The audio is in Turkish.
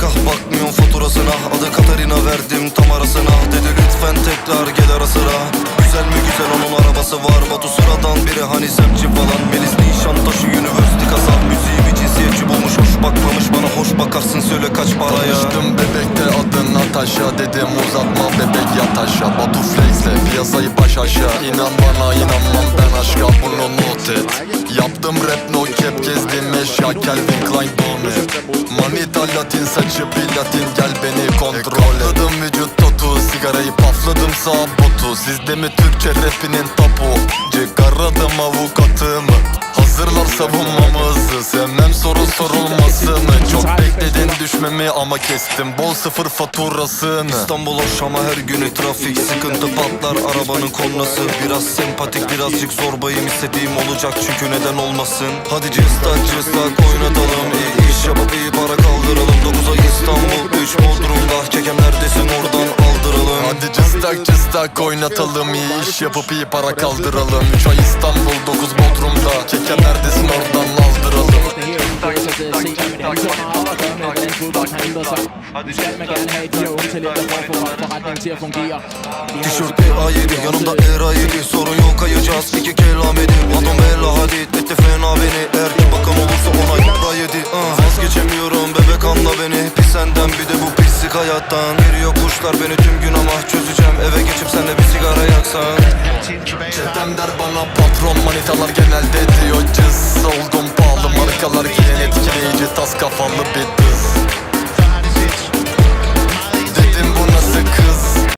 nikah bakmıyorum faturasına. Adı Katarina verdim tam arasına. Dedi lütfen tekrar gel ara sıra. Güzel mi güzel onun arabası var. Batu sıradan biri hani semtçi falan. Melis Nişantaşı University kazan Müziği bir cinsiyetçi bulmuş. Hoş bakmamış Bana hoş bakarsın. Söyle kaç paraya. Tanıştım bebekte adın Natasha. Dedim uzatma bebek yat aşağı. Batu Flex'le piyasayı baş aşağı. İnan bana inanmam ben aşka bunu not et. Yaptım rap no cap gezdim eşya. Calvin Klein Manita latin saçı platin gel beni kontrol et. Katladım vücut totu sigarayı pafladım sağ botu. Sizde mi Türkçe rapinin topu? Çıkardım avukatımı. Hazırlar savunmamızı. Sevmem soru sorulmasını Çok bekledin düşmemi ama kestim. Bol sıfır faturasını. İstanbul Şam'a her günü trafik. Sıkıntı patlar arabanın kornası. Biraz sempatik birazcık zorbayım. İstediğim olacak çünkü neden olmasın? Hadi cıstak cıstak oynatalım İyi Kekem neredesin? Oradan aldıralım. Hadi cıstak cıstak oynatalım. İyi iş yapıp iyi para kaldıralım. 3 ay İstanbul 9 Bodrum'da. Keken neredesin? Oradan aldıralım. Du skal man gerne have de her unge talenter for at få forretningen til at fungere. Vi har Tişört A7 yanımda Era 7 Sorun yok kayacağız. İki kelam edin. Adam Ella Hadid etti fena beni ki bakan olursa onay da yedi. Uh. Vazgeçemiyorum bebek anla beni. Pis senden bir hayattan. Geliyor kuşlar beni tüm gün ama çözeceğim. Eve geçip senle bir sigara yaksan. Çetem der bana patron manitalar genelde diyor. Cız Oldum pahalı markalar giyen etkileyici. Tas kafalı bir